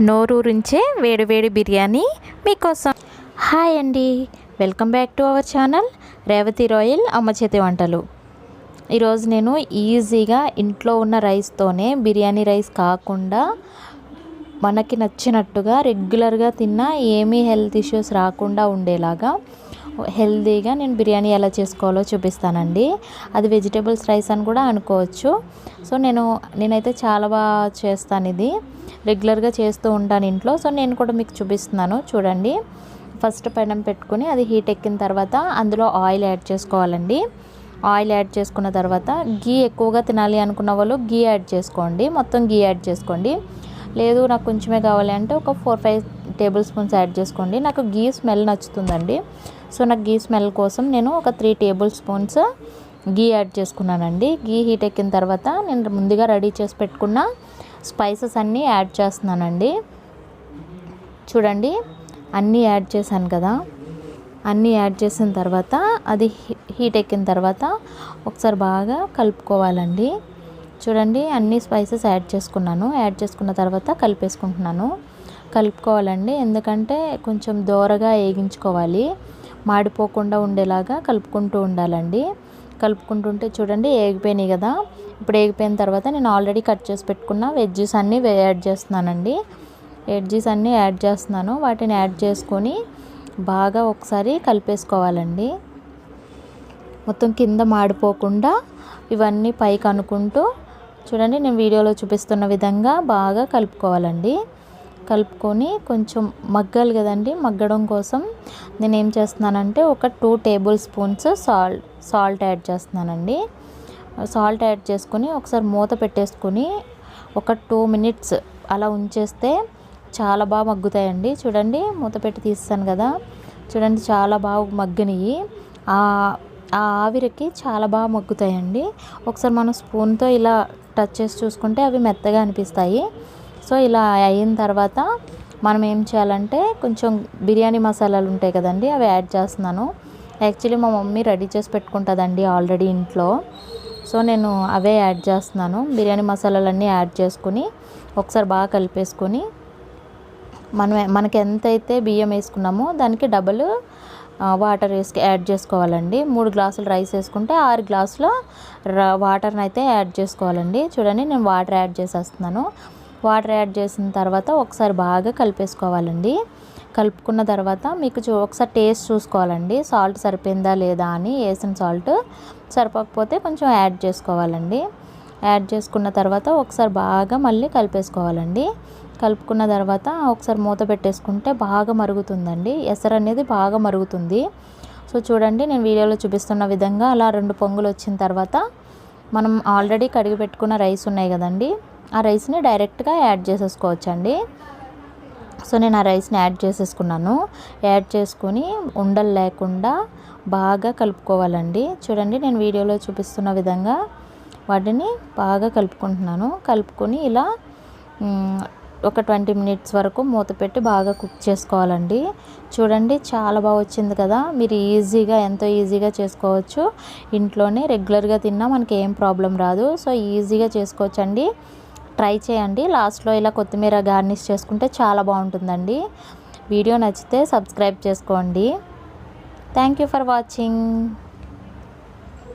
నోరూరించే వేడివేడి బిర్యానీ మీకోసం. హాయ్ అండి. Welcome back to our channel Revathi Royal అమ్మ చేతి వంటలు. ఈరోజు నేను ఈజీగా ఇంట్లో ఉన్న రైస్తోనే బిర్యానీ రైస్ కాకుండా మనకి నచ్చినట్టుగా రెగ్యులర్గా తిన్నా ఏమీ హెల్త్ ఇష్యూస్ రాకుండా ఉండేలాగా హెల్తీగా నేను బిర్యానీ ఎలా చేసుకోవాలో చూపిస్తానండి. అది వెజిటేబుల్స్ రైస్ అని కూడా అనుకోవచ్చు. సో నేను నేనైతే చాలా బాగా చేస్తాను ఇది. రెగ్యులర్గా చేస్తూ ఉంటాను ఇంట్లో. సో నేను కూడా మీకు చూపిస్తున్నాను. చూడండి. ఫస్ట్ పెనం పెట్టుకొని అది హీట్ ఎక్కిన తర్వాత అందులో ఆయిల్ యాడ్ చేసుకోవాలండి. ఆయిల్ యాడ్ చేసుకున్న తర్వాత గీ ఎక్కువగా తినాలి అనుకున్న వాళ్ళు గీ యాడ్ చేసుకోండి. మొత్తం గీ యాడ్ చేసుకోండి. లేదు నాకు కొంచెమే కావాలి అంటే ఒక four five tablespoons add చేసుకోండి. నాకు గీ స్మెల్ నచ్చుతుందండి. సో నాకు గీ స్మెల్ కోసం నేను ఒక three tablespoons ghee add చేసుకున్నానండి. గీ హీట్ ఎక్కిన తర్వాత నేను ముందుగా రెడీ చేసి పెట్టుకున్న స్పైసెస్ అన్నీ యాడ్ చేస్తున్నానండి. చూడండి అన్నీ యాడ్ చేశాను కదా. అన్నీ యాడ్ చేసిన తర్వాత అది హీట్ ఎక్కిన తర్వాత ఒకసారి బాగా కలుపుకోవాలండి. చూడండి అన్ని స్పైసెస్ యాడ్ చేసుకున్నాను. యాడ్ చేసుకున్న తర్వాత కలిపేసుకుంటున్నాను. కలుపుకోవాలండి. ఎందుకంటే కొంచెం దోరగా వేగించుకోవాలి మాడిపోకుండా ఉండేలాగా కలుపుకుంటూ ఉండాలండి. కలుపుకుంటుంటే చూడండి ఏగిపోయినాయి కదా. ఇప్పుడు ఏగిపోయిన తర్వాత నేను ఆల్రెడీ కట్ చేసి పెట్టుకున్న వెజ్జెస్ అన్నీ యాడ్ చేస్తున్నానండి. వెజ్జెస్ అన్నీ యాడ్ చేస్తున్నాను. వాటిని యాడ్ చేసుకొని బాగా ఒకసారి కలిపేసుకోవాలండి. మొత్తం కింద మాడిపోకుండా ఇవన్నీ పైకి అనుకుంటూ చూడండి నేను వీడియోలో చూపిస్తున్న విధంగా బాగా కలుపుకోవాలండి. కలుపుకొని కొంచెం మగ్గాలి కదండి. మగ్గడం కోసం నేను ఏం చేస్తున్నానంటే ఒక two tablespoons salt salt add చేస్తున్నానండి. సాల్ట్ యాడ్ చేసుకొని ఒకసారి మూత పెట్టేసుకొని ఒక టూ మినిట్స్ అలా ఉంచేస్తే చాలా బాగా మగ్గుతాయండి. చూడండి మూత పెట్టి తీస్తాను కదా. చూడండి చాలా బాగా మగ్గినవి ఆ ఆవిరికి చాలా బాగా మగ్గుతాయండి. ఒకసారి మనం స్పూన్తో ఇలా టచ్ చేసి చూసుకుంటే అవి మెత్తగా అనిపిస్తాయి. సో ఇలా అయిన తర్వాత మనం ఏం చేయాలంటే కొంచెం బిర్యానీ మసాలాలు ఉంటాయి కదండి అవి యాడ్ చేస్తున్నాను. యాక్చువల్లీ మా మమ్మీ రెడీ చేసి పెట్టుకుంటుందండి ఆల్రెడీ ఇంట్లో. సో నేను అవే యాడ్ చేస్తున్నాను. బిర్యానీ మసాలాలన్నీ యాడ్ చేసుకుని ఒకసారి బాగా కలిపేసుకొని మనం మనకి ఎంతైతే బియ్యం వేసుకున్నామో దానికి డబుల్ వాటర్ వేసుకు యాడ్ చేసుకోవాలండి. మూడు గ్లాసులు రైస్ వేసుకుంటే ఆరు గ్లాసుల వాటర్ని అయితే యాడ్ చేసుకోవాలండి. చూడండి నేను వాటర్ యాడ్ చేసేస్తున్నాను. వాటర్ యాడ్ చేసిన తర్వాత ఒకసారి బాగా కలిపేసుకోవాలండి. కలుపుకున్న తర్వాత మీకు చూ ఒకసారి టేస్ట్ చూసుకోవాలండి. సాల్ట్ సరిపోయిందా లేదా అని వేసిన సాల్ట్ సరిపోకపోతే కొంచెం యాడ్ చేసుకోవాలండి. యాడ్ చేసుకున్న తర్వాత ఒకసారి బాగా మళ్ళీ కలిపేసుకోవాలండి. కలుపుకున్న తర్వాత ఒకసారి మూత పెట్టేసుకుంటే బాగా మరుగుతుందండి. ఎసరు అనేది బాగా మరుగుతుంది. సో చూడండి నేను వీడియోలో చూపిస్తున్న విధంగా అలా రెండు పొంగులు వచ్చిన తర్వాత మనం ఆల్రెడీ కడిగి పెట్టుకున్న రైస్ ఉన్నాయి కదండి. ఆ రైస్ని డైరెక్ట్గా యాడ్ చేసేసుకోవచ్చండి. సో నేను ఆ రైస్ని యాడ్ చేసేసుకున్నాను. యాడ్ చేసుకొని ఉండలు లేకుండా బాగా కలుపుకోవాలండి. చూడండి నేను వీడియోలో చూపిస్తున్న విధంగా వాటిని బాగా కలుపుకుంటున్నాను. కలుపుకొని ఇలా ఒక ట్వంటీ మినిట్స్ వరకు మూత పెట్టి బాగా కుక్ చేసుకోవాలండి. చూడండి చాలా బాగా వచ్చింది కదా. మీరు ఈజీగా ఎంతో ఈజీగా చేసుకోవచ్చు. ఇంట్లోనే రెగ్యులర్గా తిన్నా మనకి ఏం ప్రాబ్లం రాదు. సో ఈజీగా చేసుకోవచ్చు అండి ట్రై చేయండి. లాస్ట్లో ఇలా కొత్తిమీర గార్నిష్ చేసుకుంటే చాలా బాగుంటుందండి. వీడియో నచ్చితే సబ్స్క్రైబ్ చేసుకోండి. Thank you for watching.